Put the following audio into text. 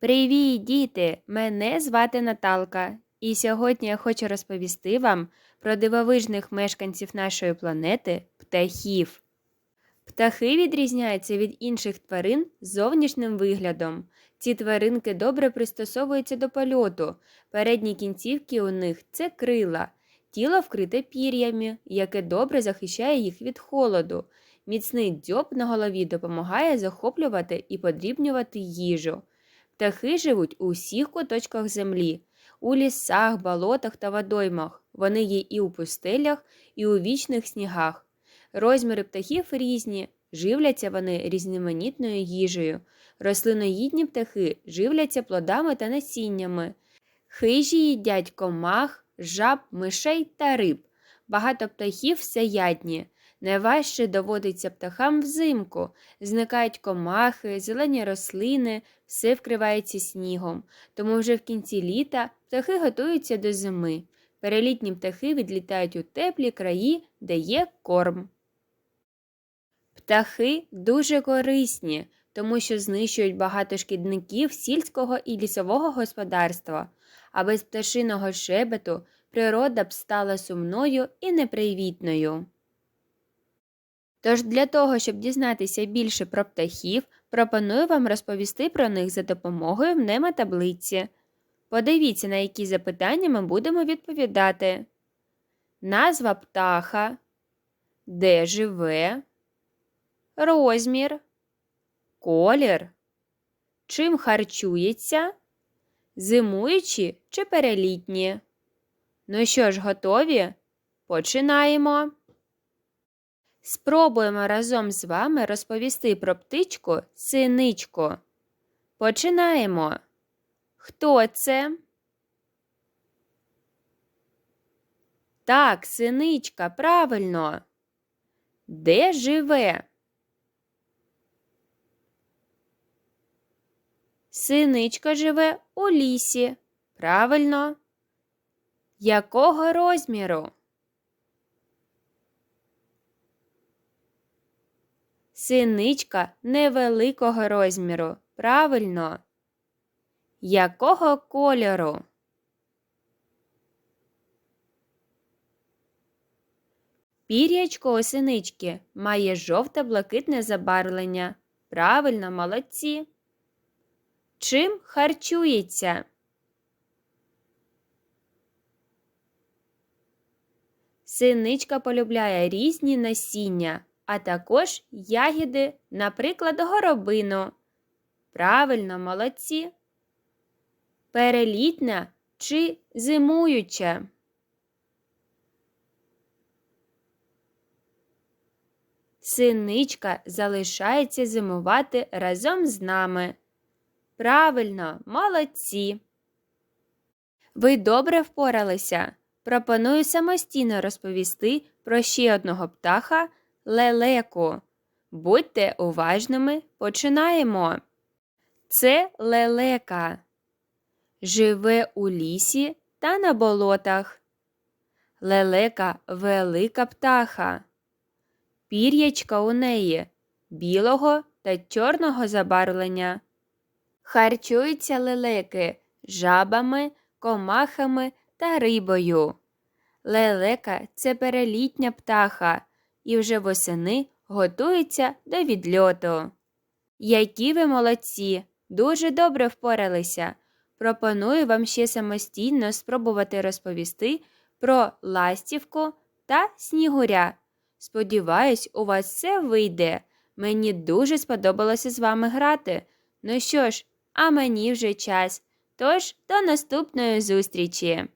Привіт, діти! Мене звати Наталка, і сьогодні я хочу розповісти вам про дивовижних мешканців нашої планети птахів. Птахи відрізняються від інших тварин зовнішнім виглядом. Ці тваринки добре пристосовуються до польоту. Передні кінцівки у них це крила, тіло вкрите пір'ями, яке добре захищає їх від холоду. Міцний дзьоб на голові допомагає захоплювати і подрібнювати їжу. Птахи живуть у всіх куточках землі, у лісах, болотах та водоймах. Вони є і у пустелях, і у вічних снігах. Розміри птахів різні, живляться вони різноманітною їжею. Рослиноїдні птахи живляться плодами та насіннями. Хижі їдять комах, жаб, мишей та риб. Багато птахів всеядні. Найважче доводиться птахам взимку. Зникають комахи, зелені рослини, все вкривається снігом. Тому вже в кінці літа птахи готуються до зими. Перелітні птахи відлітають у теплі краї, де є корм. Птахи дуже корисні, тому що знищують багато шкідників сільського і лісового господарства, а без пташиного шебету природа б стала сумною і непривітною. Тож для того, щоб дізнатися більше про птахів, пропоную вам розповісти про них за допомогою мнемотаблиці. Подивіться, на які запитання ми будемо відповідати. Назва птаха, де живе, розмір, колір, чим харчується, зимуючі чи перелітні. Ну що ж, готові? Починаємо. Спробуємо разом з вами розповісти про птичку синичку. Починаємо. Хто це? Так, синичка, правильно. Де живе? Синичка живе у лісі. Правильно. Якого розміру? Синичка невеликого розміру. Правильно. Якого кольору? Пір'ячко у синички має жовто-блакитне забарвлення. Правильно, молодці. Чим харчується? Синичка полюбляє різні насіння, а також ягіди, наприклад, горобину. Правильно, молодці. Перелітня чи зимуюча? Синичка залишається зимувати разом з нами. Правильно, молодці. Ви добре впоралися. Пропоную самостійно розповісти про ще одного птаха лелеку. Будьте уважними, починаємо. Це лелека. Живе у лісі та на болотах. Лелека велика птаха. Пір'ячка у неї білого та чорного забарвлення. Харчуються лелеки жабами, комахами та рибою. Лелека це перелітня птаха і вже восени готується до відльоту. Які ви молодці! Дуже добре впоралися. Пропоную вам ще самостійно спробувати розповісти про ластівку та снігуря. Сподіваюсь, у вас все вийде. Мені дуже сподобалося з вами грати. Ну що ж, а мені вже час. Тож до наступної зустрічі!